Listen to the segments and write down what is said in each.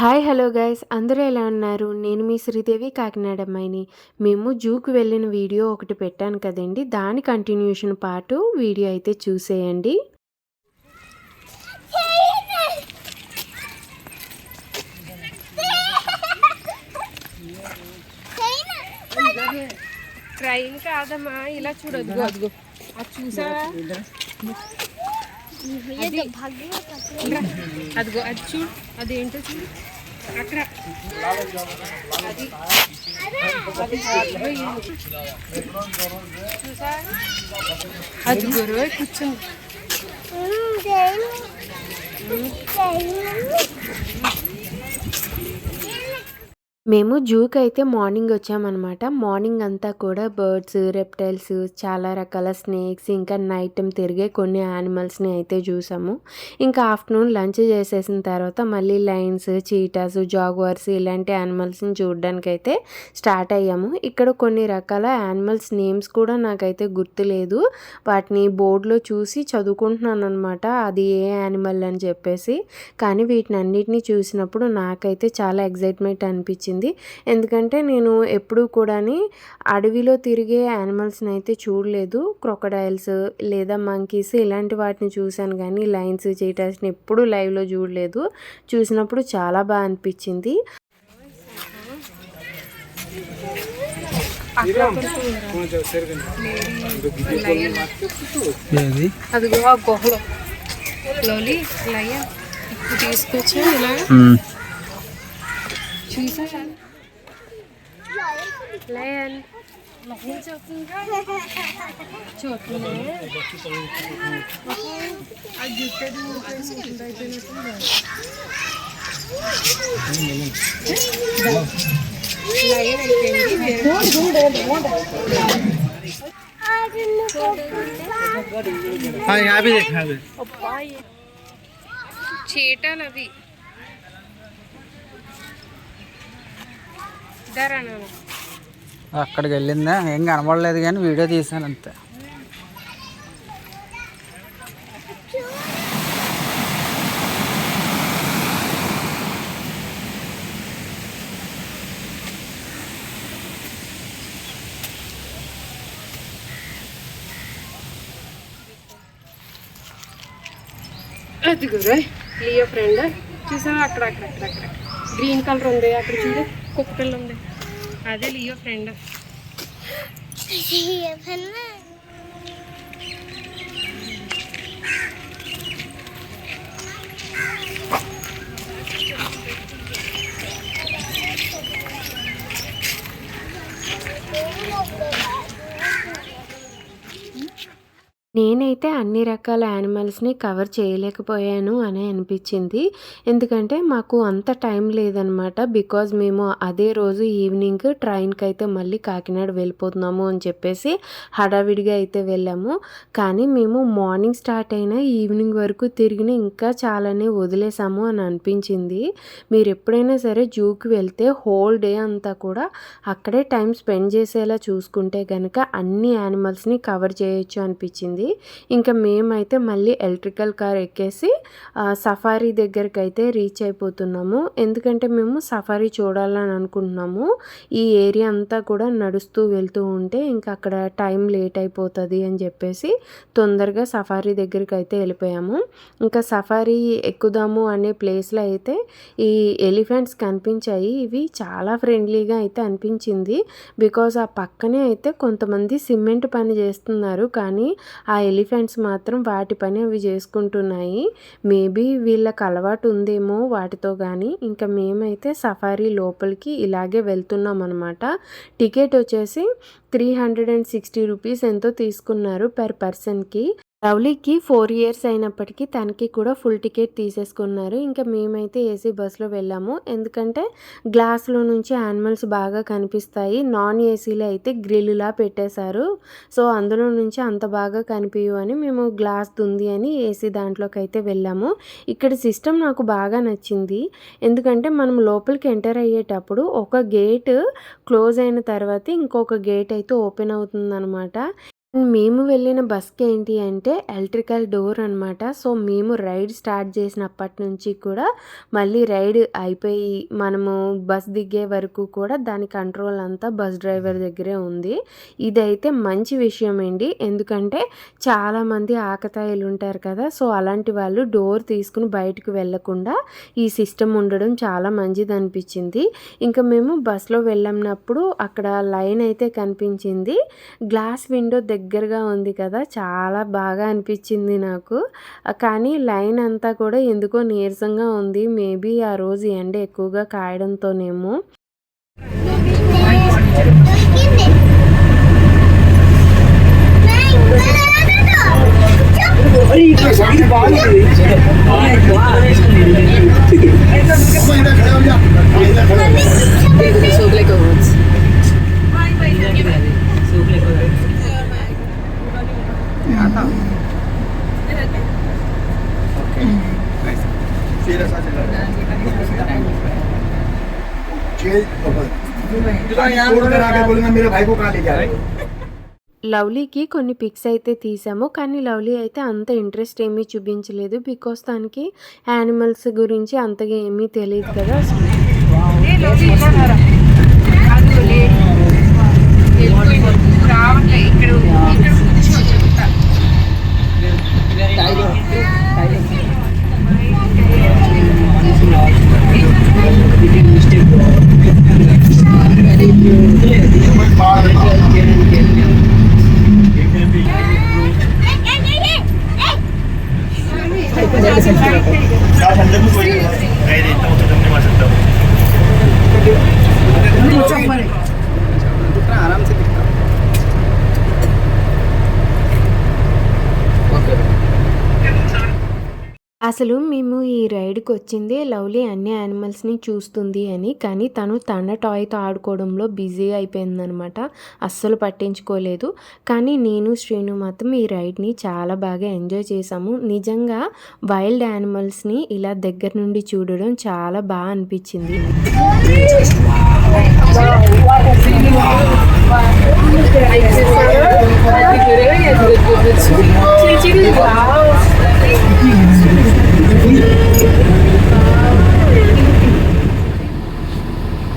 Hi hello guys. అందరూ ఎలా ఉన్నారు? నేను మీ శ్రీదేవి కాకినాడ అమ్మాయిని మేము జూకు వెళ్ళిన వీడియో ఒకటి పెట్టాను కదండి. దాని కంటిన్యూషన్ పాటు వీడియో అయితే చూసేయండి. ట్రైన్ కాదమ్మా. ఇలా చూడొద్దు. అదిగో. అది చూసావా. అదిగో అది చూడు. అది ఏంటో చూడు. అక్కడ అది అది అదిగో ఇది. చూసావా అది గురువు కూర్చుంది మేము జూకి అయితే మార్నింగ్ వచ్చామన్నమాట. మార్నింగ్ అంతా కూడా బర్డ్స్ రెప్టైల్స్ చాలా రకాల స్నేక్స్ ఇంకా నైట్ టైం తిరిగే కొన్ని యానిమల్స్ని అయితే చూసాము. ఇంకా ఆఫ్టర్నూన్ లంచ్ చేసేసిన తర్వాత మళ్ళీ లైన్స్ చీటాస్ జాగ్వర్స్ ఇలాంటి యానిమల్స్ని చూడడానికి అయితే స్టార్ట్ అయ్యాము. ఇక్కడ కొన్ని రకాల యానిమల్స్ నేమ్స్ కూడా నాకైతే గుర్తులేదు. వాటిని బోర్డులో చూసి చదువుకుంటున్నాను అనమాట అది ఏ యానిమల్ అని చెప్పేసి. కానీ వీటిని అన్నిటిని చూసినప్పుడు నాకైతే చాలా ఎగ్జైట్మెంట్ అనిపించింది. ఎందుకంటే నేను ఎప్పుడూ కూడాని అడవిలో తిరిగే యానిమల్స్ని అయితే చూడలేదు. క్రొకడైల్స్ లేదా మంకీస్ ఇలాంటి వాటిని చూశాను కానీ లైన్స్ చీటాస్ని ఎప్పుడూ లైవ్లో చూడలేదు. చూసినప్పుడు చాలా బాగా అనిపించింది. ఏది? అదిగో ఆ గుహలో. లోలి లయ ఇప్పుడు తీసుకొచ్చా ఇలా? truy sát lên. Chuột nè ai dứt cái đi cái gì đây cho nó cũng được lấy này cái gì vậy đúng đúng đúng đúng हाँ అక్కడికి వెళ్ళిందా? ఏం కనబడలేదు కానీ వీడియో తీసాను అంతే. Leo friend. చూసావా? అక్కడ అక్కడ అక్కడ అక్కడ. గ్రీన్ కలర్ ఉంది అక్కడ చూడు. కుక్క పిల్ల ఉంది. అదే లియో ఫ్రెండ్ నేనైతే అన్ని రకాల యానిమల్స్ని కవర్ చేయలేకపోయాను అని అనిపించింది. ఎందుకంటే మాకు అంత టైం లేదనమాట. బికాజ్ మేము అదే రోజు ఈవినింగ్ ట్రైన్కి అయితే మళ్ళీ కాకినాడ వెళ్ళిపోతున్నాము అని చెప్పేసి హడావిడిగా అయితే వెళ్ళాము. కానీ మేము మార్నింగ్ స్టార్ట్ అయిన ఈవినింగ్ వరకు తిరిగిన ఇంకా చాలానే వదిలేసాము అని అనిపించింది. మీరు ఎప్పుడైనా సరే జూకి వెళ్తే హోల్ డే అంతా కూడా అక్కడే టైం స్పెండ్ చేసేలా చూసుకుంటే కనుక అన్ని యానిమల్స్ని కవర్ చేయొచ్చు అనిపించింది ఇంకా మేమైతే మళ్ళీ ఎలక్ట్రికల్ కార్ ఎక్కేసి సఫారీ దగ్గరికి అయితే రీచ్ అయిపోతున్నాము. ఎందుకంటే మేము సఫారీ చూడాలని అనుకుంటున్నాము. ఈ ఏరియా అంతా కూడా నడుస్తూ వెళ్తూ ఉంటే ఇంకా అక్కడ టైం లేట్ అయిపోతుంది అని చెప్పేసి తొందరగా సఫారీ దగ్గరికి అయితే వెళ్ళిపోయాము. ఇంకా సఫారీ ఎక్కుదాము అనే ప్లేస్లో అయితే ఈ ఎలిఫెంట్స్ కనిపించాయి. ఇవి చాలా ఫ్రెండ్లీగా అయితే అనిపించింది. బికాజ్ ఆ పక్కనే అయితే కొంతమంది సిమెంట్ పని చేస్తున్నారు. కానీ ఆ ఆ ఎలిఫెంట్స్ మాత్రం వాటి పని అవి చేసుకుంటున్నాయి. మేబీ వీళ్ళకి అలవాటు ఉందేమో వాటితో కానీ ఇంకా మేమైతే సఫారీ లోపలికి ఇలాగే వెళ్తున్నాం అనమాట టికెట్ వచ్చేసి three hundred and sixty rupees ఎంతో తీసుకున్నారు పర్ పర్సన్కి. లవ్లీకి ఫోర్ ఇయర్స్ అయినప్పటికీ తనకి కూడా ఫుల్ టికెట్ తీసేసుకున్నారు. ఇంకా మేమైతే ఏసీ బస్సులో వెళ్ళాము. ఎందుకంటే గ్లాస్లో నుంచి యానిమల్స్ బాగా కనిపిస్తాయి. నాన్ ఏసీలో అయితే గ్రిల్లా పెట్టేశారు. సో అందులో నుంచి అంత బాగా కనిపించు అని మేము గ్లాస్ ఉంది అని ఏసీ దాంట్లోకి అయితే వెళ్ళాము. ఇక్కడ సిస్టమ్ నాకు బాగా నచ్చింది. ఎందుకంటే మనం లోపలికి ఎంటర్ అయ్యేటప్పుడు ఒక గేట్ క్లోజ్ అయిన తర్వాత ఇంకొక గేట్ అయితే ఓపెన్ అవుతుందన్నమాట. మేము వెళ్ళిన బస్‌కి ఏంటి అంటే ఎలక్ట్రికల్ డోర్ అనమాట. సో, మేము రైడ్ స్టార్ట్ చేసినప్పటి నుంచి కూడా మళ్ళీ రైడ్ అయిపోయి మనము బస్ దిగే వరకు కూడా దాని కంట్రోల్ అంతా బస్ డ్రైవర్ దగ్గరే ఉంది. ఇదైతే మంచి విషయం అండి. ఎందుకంటే చాలామంది ఆకతాయిలు ఉంటారు కదా! సో, అలాంటి వాళ్ళు డోర్ తీసుకుని బయటకు వెళ్ళకుండా ఈ సిస్టమ్ ఉండడం చాలా మంచిది అనిపించింది ఇంకా మేము బస్‌లో వెళ్ళినప్పుడు అక్కడ లైన్ అయితే కనిపించింది. గ్లాస్ విండో దగ్గర దగ్గరగా ఉంది కదా చాలా బాగా అనిపించింది నాకు. కానీ లైన్ అంతా కూడా ఎందుకో నీరసంగా ఉంది. మేబీ ఆ రోజు ఎండ ఎక్కువగా కాయడంతోనేమో. లవ్లీకి కొన్ని పిక్స్ అయితే తీసాము కానీ లవ్లీ అయితే అంత ఇంట్రెస్ట్ ఏమీ చూపించలేదు బికాస్ దానికి యానిమల్స్ గురించి అంతగా ఏమీ తెలియదు కదా. ఇక్కడ Dadalhin ko yung... Ay, dito. Ito yung masag daw. అసలు మేము ఈ రైడ్‌కి వచ్చిందే లవ్లీ అన్ని యానిమల్స్‌ని చూస్తుంది అని. కానీ తను తన టాయ్‌తో ఆడుకోవడంలో బిజీ అయిపోయిందనమాట. అస్సలు పట్టించుకోలేదు. కానీ నేను, శ్రీను మాత్రం ఈ రైడ్‌ని చాలా బాగా ఎంజాయ్ చేశాము. నిజంగా వైల్డ్ యానిమల్స్‌ని ఇలా దగ్గర నుండి చూడడం చాలా బాగా అనిపించింది.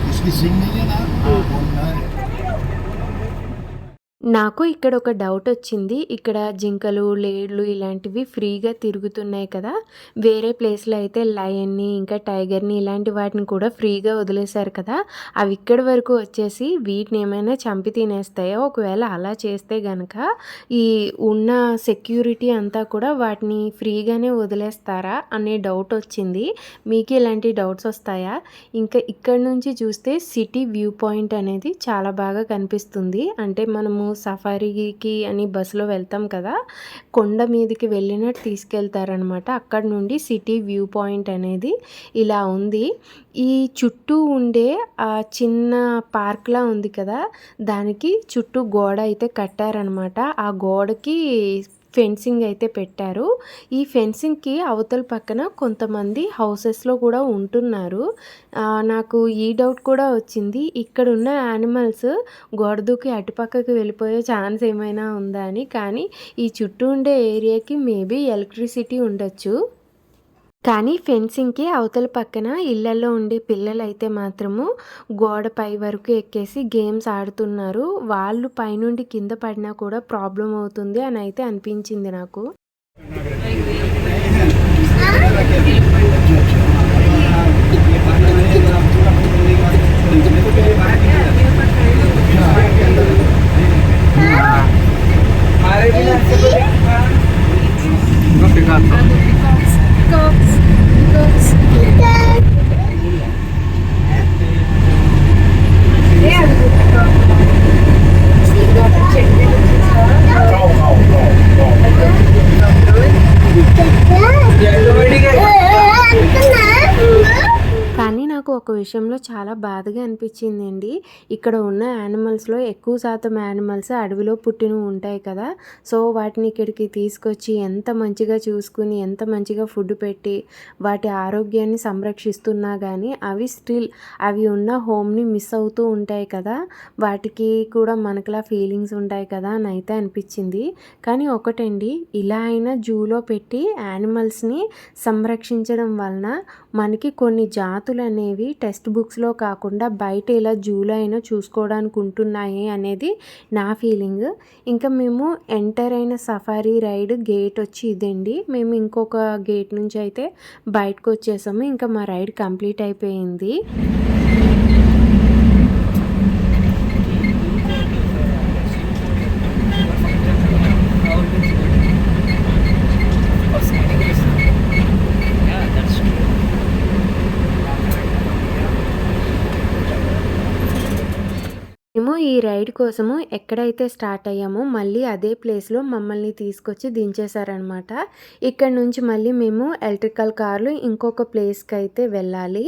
Mas gising na yan ha. Ah, నాకు ఇక్కడ ఒక డౌట్ వచ్చింది. ఇక్కడ జింకలు, లేడ్లు ఇలాంటివి ఫ్రీగా తిరుగుతున్నాయి కదా! వేరే ప్లేస్‌లో అయితే లయన్‌ని, ఇంకా టైగర్‌ని ఇలాంటి వాటిని కూడా ఫ్రీగా వదిలేశారు కదా! అవి ఇక్కడి వరకు వచ్చేసి వీటిని ఏమైనా చంపి తినేస్తాయో ఒకవేళ అలా చేస్తే గనక ఈ ఉన్న సెక్యూరిటీ అంతా కూడా వాటిని ఫ్రీగానే వదిలేస్తారా? అనే డౌట్ వచ్చింది. మీకు ఇలాంటి డౌట్స్ వస్తాయా? ఇంకా ఇక్కడ నుంచి చూస్తే సిటీ వ్యూ పాయింట్ అనేది చాలా బాగా కనిపిస్తుంది. అంటే మనము సఫారీకి అని బస్సులో వెళ్తాం కదా! కొండ మీదకి వెళ్ళినట్టు తీసుకెళ్తారనమాట. అక్కడ నుండి సిటీ వ్యూ పాయింట్ అనేది ఇలా ఉంది. ఈ చుట్టూ ఉండే ఆ చిన్న పార్క్‌లా ఉంది కదా! దానికి చుట్టూ గోడ అయితే కట్టారనమాట. ఆ గోడకి ఫెన్సింగ్ అయితే పెట్టారు. ఈ ఫెన్సింగ్‌కి అవతల పక్కన కొంతమంది హౌసెస్‌లో కూడా ఉంటున్నారు. నాకు ఈ డౌట్ కూడా వచ్చింది. ఇక్కడున్న యానిమల్స్ గోడ దూకి అటుపక్కకి వెళ్ళిపోయే ఛాన్స్ ఏమైనా ఉందా అని. కానీ ఈ చుట్టూ ఉండే ఏరియాకి మేబీ ఎలక్ట్రిసిటీ ఉండొచ్చు. కానీ ఫెన్సింగ్‌కి అవతల పక్కన ఇళ్ళలో ఉండే పిల్లలైతే మాత్రము గోడ పై వరకు ఎక్కేసి గేమ్స్ ఆడుతున్నారు. వాళ్ళు పైనుండి కింద పడినా కూడా ప్రాబ్లమ్ అవుతుంది అని అయితే అనిపించింది నాకు. Peacocks. Peacocks. విషయంలో చాలా బాధగా అనిపించిందండి. ఇక్కడ ఉన్న యానిమల్స్లో ఎక్కువ శాతం యానిమల్స్ అడవిలో పుట్టినవి ఉంటాయి కదా. సో వాటిని ఇక్కడికి తీసుకొచ్చి ఎంత మంచిగా చూసుకుని ఎంత మంచిగా ఫుడ్ పెట్టి వాటి ఆరోగ్యాన్ని సంరక్షిస్తున్నా కానీ అవి స్టిల్ అవి ఉన్న హోమ్ని మిస్ అవుతూ ఉంటాయి కదా. వాటికి కూడా మనకులా ఫీలింగ్స్ ఉంటాయి కదా అని అయితే అనిపించింది. కానీ ఒకటండి ఇలా అయినా జూలో పెట్టి యానిమల్స్ని సంరక్షించడం వలన మనకి కొన్ని జాతులు అనేవి టెక్స్ట్ బుక్స్లో కాకుండా బయట ఇలా జూలో అయినా చూసుకోవడానికి ఉంటున్నాయి అనేది నా ఫీలింగ్. ఇంకా మేము ఎంటర్ అయిన సఫారీ రైడ్ గేట్ వచ్చి ఇదండి. మేము ఇంకొక గేట్ నుంచి అయితే బయటకు వచ్చేసాము ఇంకా మా రైడ్ కంప్లీట్ అయిపోయింది. మేము ఈ రైడ్ కోసము ఎక్కడైతే స్టార్ట్ అయ్యామో మళ్ళీ అదే ప్లేస్లో మమ్మల్ని తీసుకొచ్చి దించేశారనమాట ఇక్కడ నుంచి మళ్ళీ మేము ఎలక్ట్రికల్ కార్లు ఇంకొక ప్లేస్కి అయితే వెళ్ళాలి.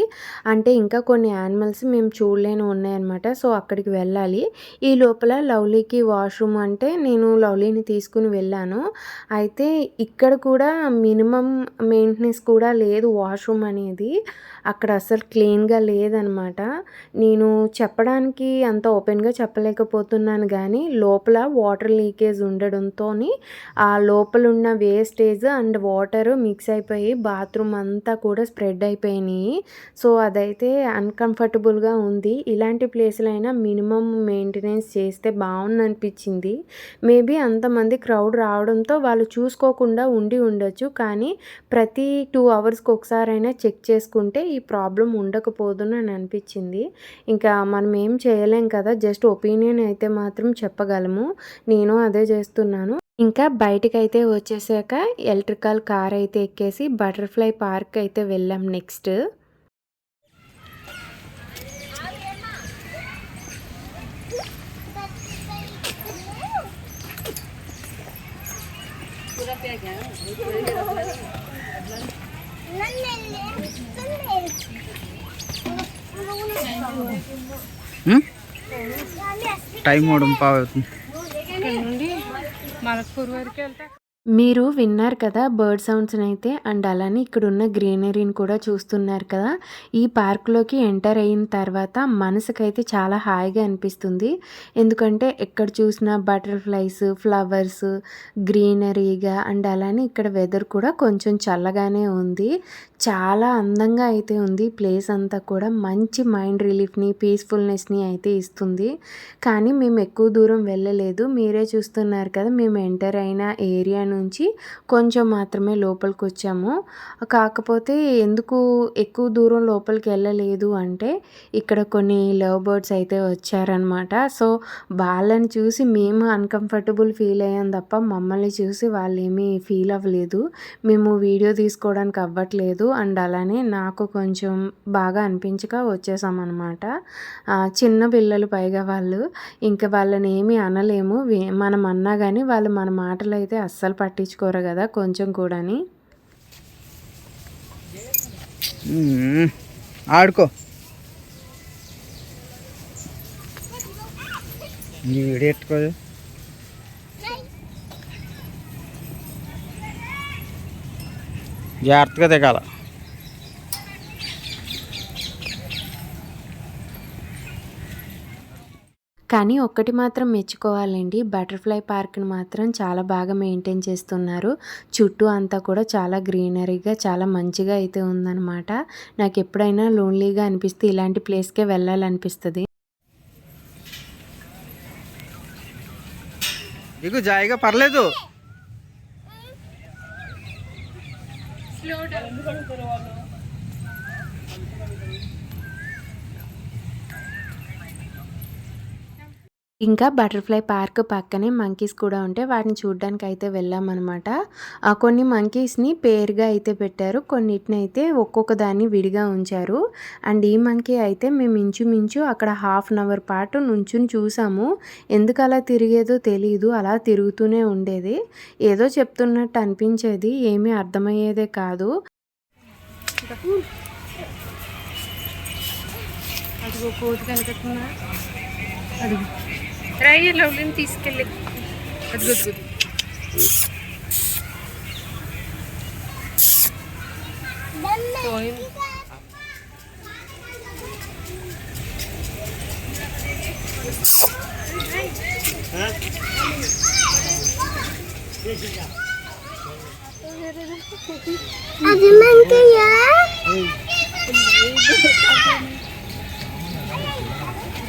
అంటే ఇంకా కొన్ని యానిమల్స్ మేము చూడలేని ఉన్నాయన్నమాట. సో అక్కడికి వెళ్ళాలి. ఈ లోపల లవ్లీకి వాష్రూమ్ అంటే నేను లవ్లీని తీసుకుని వెళ్ళాను. అయితే ఇక్కడ కూడా మినిమం మెయింటెనెన్స్ కూడా లేదు వాష్రూమ్ అనేది. అక్కడ అసలు క్లీన్గా లేదనమాట. నేను చెప్పడానికి అంత ఓపెన్గా చెప్పలేకపోతున్నాను కానీ లోపల వాటర్ లీకేజ్ ఉండడంతో ఆ లోపల ఉన్న వేస్టేజ్ అండ్ వాటర్ మిక్స్ అయిపోయి బాత్రూమ్ అంతా కూడా స్ప్రెడ్ అయిపోయినాయి. సో అదైతే అన్కంఫర్టబుల్గా ఉంది. ఇలాంటి ప్లేస్లైనా మినిమం మెయింటెనెన్స్ చేస్తే బాగుంది అనిపించింది మేబీ అంతమంది క్రౌడ్ రావడంతో వాళ్ళు చూసుకోకుండా ఉండి ఉండొచ్చు. కానీ ప్రతి టూ అవర్స్కి ఒకసారైనా చెక్ చేసుకుంటే ఈ ప్రాబ్లం ఉండకపోదు అని అనిపించింది. ఇంకా మనం ఏం చేయలేం కదా జస్ట్ ఒపీనియన్ అయితే మాత్రం చెప్పగలము. నేను అదే చేస్తున్నాను. ఇంకా బయటకైతే వచ్చేసాక ఎలక్ట్రికల్ కార్ అయితే ఎక్కేసి బటర్ఫ్లై పార్క్ అయితే వెళ్ళాం నెక్స్ట్. టైం కూడా పావు అవుతుంది. మలక్పూర్ వరకు వెళ్తే మీరు విన్నారు కదా బర్డ్ సౌండ్స్ని అయితే అండ్ అలానే ఇక్కడ ఉన్న గ్రీనరీని కూడా చూస్తున్నారు కదా. ఈ పార్క్లోకి ఎంటర్ అయిన తర్వాత మనసుకైతే చాలా హాయిగా అనిపిస్తుంది. ఎందుకంటే ఎక్కడ చూసినా బటర్ఫ్లైస్ ఫ్లవర్స్ గ్రీనరీగా అండ్ అలానే ఇక్కడ వెదర్ కూడా కొంచెం చల్లగానే ఉంది. చాలా అందంగా అయితే ఉంది. ప్లేస్ అంతా కూడా మంచి మైండ్ రిలీఫ్ని పీస్ఫుల్నెస్ని అయితే ఇస్తుంది. కానీ మేము ఎక్కువ దూరం వెళ్ళలేదు. మీరే చూస్తున్నారు కదా మేము ఎంటర్ అయిన ఏరియా నుంచి కొంచెం మాత్రమే లోపలికి వచ్చాము కాకపోతే ఎందుకు ఎక్కువ దూరం లోపలికి వెళ్ళలేదు అంటే ఇక్కడ కొన్ని లవ్ బర్డ్స్ అయితే వచ్చారనమాట సో వాళ్ళని చూసి మేము అన్కంఫర్టబుల్ ఫీల్ అయ్యాం తప్ప మమ్మల్ని చూసి వాళ్ళు ఏమీ ఫీల్ అవ్వలేదు. మేము వీడియో తీసుకోవడానికి అవ్వట్లేదు. అండ్ అలానే నాకు కొంచెం బాగా అనిపించక వచ్చేసామన్నమాట. చిన్న పిల్లలు పైగా వాళ్ళు. ఇంకా వాళ్ళని ఏమీ అనలేము. మనం అన్నా కానీ వాళ్ళు మన మాటలు అయితే అస్సలు పట్టించుకోరు కదా కొంచెం కూడాని. ఆడుకో. ఎట్టుకో జాగ్రత్తగా దిగాల. కానీ ఒక్కటి మాత్రం మెచ్చుకోవాలండి. బటర్ఫ్లై పార్క్ని మాత్రం చాలా బాగా మెయింటైన్ చేస్తున్నారు. చుట్టూ అంతా కూడా చాలా గ్రీనరీగా చాలా మంచిగా అయితే ఉందన్నమాట. నాకు ఎప్పుడైనా లోన్లీగా అనిపిస్తే ఇలాంటి ప్లేస్కే వెళ్ళాలనిపిస్తుంది. ఇగు జాయిగా పర్లేదు. ఇంకా బటర్ఫ్లై పార్క్ పక్కనే మంకీస్ కూడా ఉంటే వాటిని చూడడానికి అయితే వెళ్ళామన్నమాట కొన్ని మంకీస్ని పేరుగా అయితే పెట్టారు. కొన్నిటిని అయితే ఒక్కొక్క దాన్ని విడిగా ఉంచారు. అండ్ ఈ మంకీ అయితే మేము ఇంచుమించు అక్కడ హాఫ్ అన్ అవర్ పాటు నుంచుని చూసాము. ఎందుకు అలా తిరిగేదో తెలియదు అలా తిరుగుతూనే ఉండేది. ఏదో చెప్తున్నట్టు అనిపించేది. ఏమీ అర్థమయ్యేదే కాదు. అదిగో కోతి కనిపెట్టుకున్నా అదిగో. రై లవ్లీని తీసుకెళ్ళి అదిగో అదిగో పోయింది అది Mankayya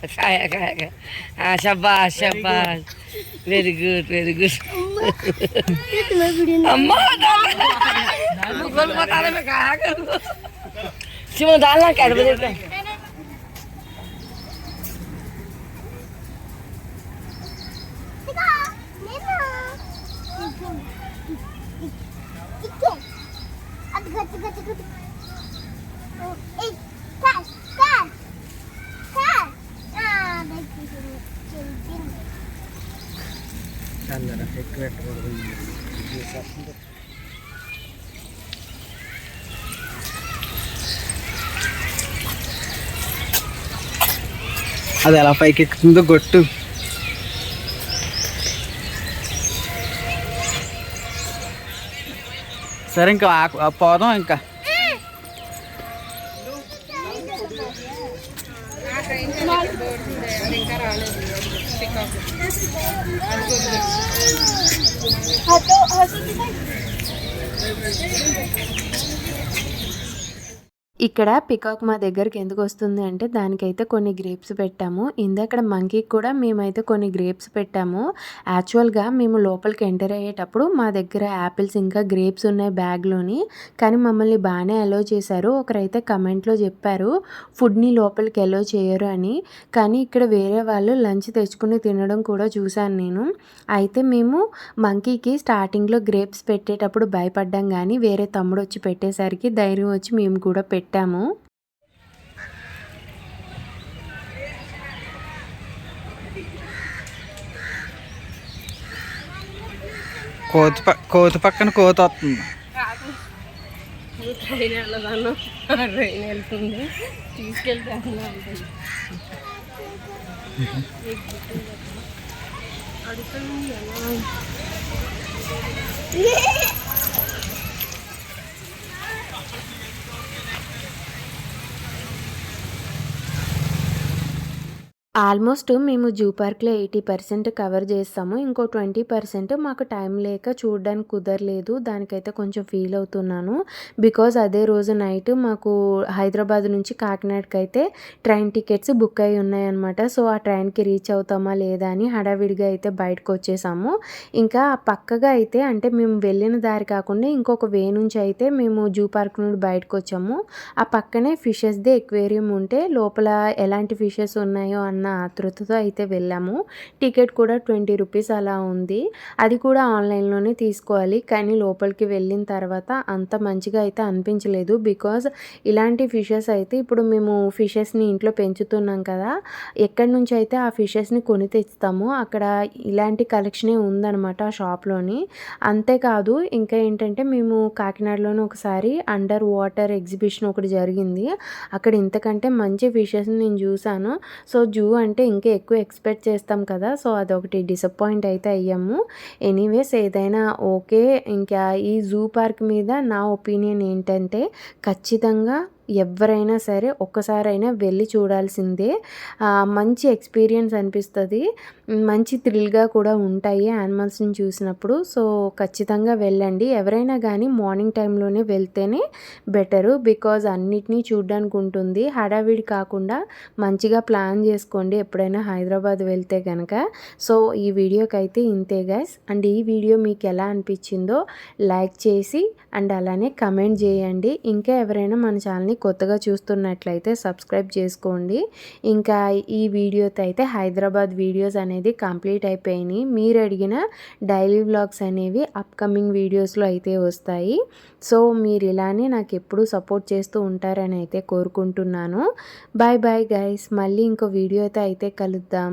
Kaya kaya. Ah, syabas, syabas. Very good, very good. Amma, dah. Bukan mata lembek kaya. Cuma dah lah kaya. అది ఎలా పైకి ఎక్కుతుందో గొట్టు. సరే ఇంకా పోదాం ఇంకా. ఇక్కడ పికాక్ మా దగ్గరికి ఎందుకు వస్తుంది అంటే దానికైతే కొన్ని గ్రేప్స్ పెట్టాము. ఇందక్కడ మంకీకి కూడా మేమైతే కొన్ని గ్రేప్స్ పెట్టాము. యాక్చువల్గా మేము లోపలికి ఎంటర్ అయ్యేటప్పుడు మా దగ్గర యాపిల్స్ ఇంకా గ్రేప్స్ ఉన్నాయి బ్యాగ్లోని. కానీ మమ్మల్ని బాగానే అలో చేశారు. ఒకరైతే కమెంట్లో చెప్పారు ఫుడ్ని లోపలికి అలో చేయరు అని. కానీ ఇక్కడ వేరే వాళ్ళు లంచ్ తెచ్చుకుని తినడం కూడా చూశాను నేను. అయితే మేము మంకీకి స్టార్టింగ్లో గ్రేప్స్ పెట్టేటప్పుడు భయపడ్డాం కానీ వేరే తమ్ముడు వచ్చి పెట్టేసరికి ధైర్యం వచ్చి మేము కూడా పెట్టాము. కోతి ప కోతి పక్కన కోతి వస్తుంది. ట్రైన్ వెళ్ళదాను ట్రైన్ వెళ్తుంది తీసుకెళ్తే అన్నా ఉంటుంది అడుగుతుంది ఆల్మోస్ట్ మేము జూ పార్క్లో ఎయిటీ పర్సెంట్ కవర్ చేస్తాము. ఇంకో ట్వంటీ పర్సెంట్ మాకు టైం లేక చూడడానికి కుదరలేదు. దానికైతే కొంచెం ఫీల్ అవుతున్నాను. బికాజ్ అదే రోజు నైట్ మాకు హైదరాబాద్ నుంచి కాకినాడకి అయితే ట్రైన్ టికెట్స్ బుక్ అయి ఉన్నాయన్నమాట. సో ఆ ట్రైన్కి రీచ్ అవుతామా లేదా అని హడావిడిగా అయితే బయటకు వచ్చేసాము ఇంకా పక్కగా అయితే అంటే మేము వెళ్ళిన దారి కాకుండా ఇంకొక వే నుంచి అయితే మేము జూ పార్క్ నుండి బయటకు వచ్చాము ఆ పక్కనే ఫిషెస్ది ఎక్వేరియం ఉంటే లోపల ఎలాంటి ఫిషెస్ ఉన్నాయో అన్న ఆతృతతో అయితే వెళ్ళాము. టికెట్ కూడా ట్వంటీ రూపీస్ అలా ఉంది. అది కూడా ఆన్లైన్లోనే తీసుకోవాలి. కానీ లోపలికి వెళ్ళిన తర్వాత అంత మంచిగా అయితే అనిపించలేదు. బికాజ్ ఇలాంటి ఫిషెస్ అయితే ఇప్పుడు మేము ఫిషెస్ని ఇంట్లో పెంచుతున్నాం కదా ఎక్కడి నుంచి అయితే ఆ ఫిషెస్ని కొని తెచ్చుతాము అక్కడ ఇలాంటి కలెక్షనే ఉందన్నమాట ఆ షాప్లోని. అంతేకాదు ఇంకా ఏంటంటే మేము కాకినాడలోనే ఒకసారి అండర్ వాటర్ ఎగ్జిబిషన్ ఒకటి జరిగింది. అక్కడ ఇంతకంటే మంచి ఫిషెస్ని నేను చూశాను. సో జూ అంటే ఇంకా ఎక్కువ ఎక్స్పెక్ట్ చేస్తాం కదా సో అదొకటి డిసప్పాయింట్ అయితే అయ్యాము. ఎనీవేస్ ఏదైనా ఓకే ఇంకా ఈ జూ పార్క్ మీద నా ఒపీనియన్ ఏంటంటే ఖచ్చితంగా ఎవరైనా సరే ఒక్కసారైనా వెళ్ళి చూడాల్సిందే. మంచి ఎక్స్పీరియన్స్ అనిపిస్తుంది. మంచి థ్రిల్గా కూడా ఉంటాయి యానిమల్స్ని చూసినప్పుడు. సో ఖచ్చితంగా వెళ్ళండి. ఎవరైనా కానీ మార్నింగ్ టైంలోనే వెళ్తేనే బెటరు. బికాజ్ అన్నిటినీ చూడడానికి ఉంటుంది. హడావిడి కాకుండా మంచిగా ప్లాన్ చేసుకోండి ఎప్పుడైనా హైదరాబాద్ వెళ్తే కనుక సో ఈ వీడియోకి అయితే ఇంతే గైస్. అండ్ ఈ వీడియో మీకు ఎలా అనిపించిందో లైక్ చేసి అండ్ అలానే కమెంట్ చేయండి. ఇంకా ఎవరైనా మన ఛానల్ని కొత్తగా చూస్తున్నట్లయితే సబ్స్క్రైబ్ చేసుకోండి. ఇంకా ఈ వీడియోతో అయితే హైదరాబాద్ వీడియోస్ అనేది కంప్లీట్ అయిపోయినాయి. మీరు అడిగిన డైలీ వ్లాగ్స్ అనేవి అప్కమింగ్ వీడియోస్లో అయితే వస్తాయి. సో మీరు ఇలానే నాకు ఎప్పుడూ సపోర్ట్ చేస్తూ ఉంటారని అయితే కోరుకుంటున్నాను. Bye bye guys. మళ్ళీ ఇంకో వీడియోతో అయితే కలుద్దాం.